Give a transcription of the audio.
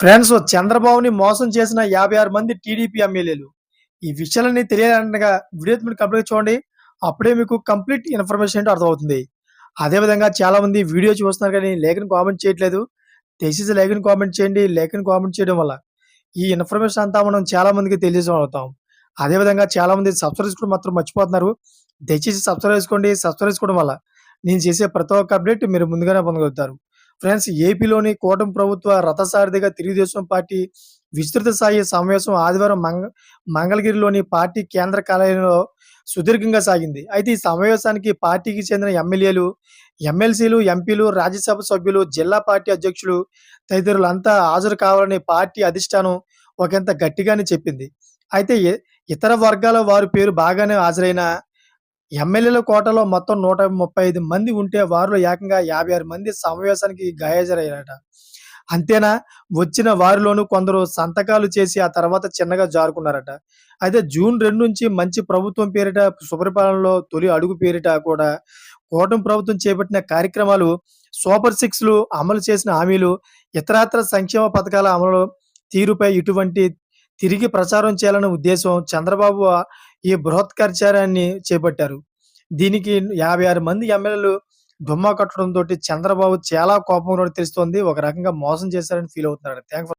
Friends చంద్రబాబుని మోసం చేసిన యాభై ఆరు మంది టీడీపీ ఎమ్మెల్యేలు. ఈ విషయాలన్నీ తెలియాలంటగా వీడియో మీరు కంప్లీట్ చూడండి. అప్పుడే మీకు కంప్లీట్ ఇన్ఫర్మేషన్ ఏంటో అర్థమవుతుంది. అదేవిధంగా చాలా మంది వీడియో చూస్తున్నారు కానీ లేఖను కామెంట్ చేయట్లేదు. దయచేసి లేఖను కామెంట్ చేయండి. లేఖను కామెంట్ చేయడం వల్ల ఈ ఇన్ఫర్మేషన్ అంతా మనం చాలా మందికి తెలియజేయగలుగుతాం. అదేవిధంగా చాలా మంది సబ్స్క్రైబ్ కూడా మాత్రం మర్చిపోతున్నారు. దయచేసి సబ్స్క్రైబ్ చేసుకోండి. సబ్స్క్రైబ్ చేసుకోవడం వల్ల నేను చేసే ప్రతి ఒక్క అప్డేట్ మీరు ముందుగానే పొందగలుగుతారు. ఫ్రెండ్స్ ఏపీలోని కూటమి ప్రభుత్వ రథసారథిగా తెలుగుదేశం పార్టీ విస్తృత స్థాయి సమావేశం ఆదివారం మంగ మంగళగిరిలోని పార్టీ కేంద్ర కార్యాలయంలో సుదీర్ఘంగా సాగింది. అయితే ఈ సమావేశానికి పార్టీకి చెందిన ఎమ్మెల్యేలు ఎమ్మెల్సీలు ఎంపీలు రాజ్యసభ సభ్యులు జిల్లా పార్టీ అధ్యక్షులు తదితరులంతా హాజరు కావాలని పార్టీ అధిష్టానం ఒకంత గట్టిగానే చెప్పింది. అయితే ఇతర వర్గాల వారి పేరు బాగానే హాజరైన ఎమ్మెల్యేల కోటలో మొత్తం నూట ముప్పై ఐదు మంది ఉంటే వారిలో ఏకంగా యాభై ఆరు మంది సమావేశానికి గాయజరయ్యారట. అంతేనా? వచ్చిన వారిలోనూ కొందరు సంతకాలు చేసి ఆ తర్వాత చిన్నగా జారుకున్నారట. అయితే జూన్ రెండు నుంచి మంచి ప్రభుత్వం పేరిట సుపరిపాలనలో తొలి అడుగు పేరిట కూడా కూటమి ప్రభుత్వం చేపట్టిన కార్యక్రమాలు సూపర్ సిక్స్లు అమలు చేసిన హామీలు ఇతరత్ర సంక్షేమ పథకాల అమలు తీరుపై ఇటువంటి తిరిగి ప్రచారం చేయాలనే ఉద్దేశం చంద్రబాబు ఈ బృహత్ చేపట్టారు. దీనికి యాభై ఆరు మంది ఎమ్మెల్యేలు డుమ్మా కట్టడంతో చంద్రబాబు చాలా కోపంలో తెలుస్తోంది. ఒక రకంగా మోసం చేశారని ఫీల్ అవుతున్నారు థ్యాంక్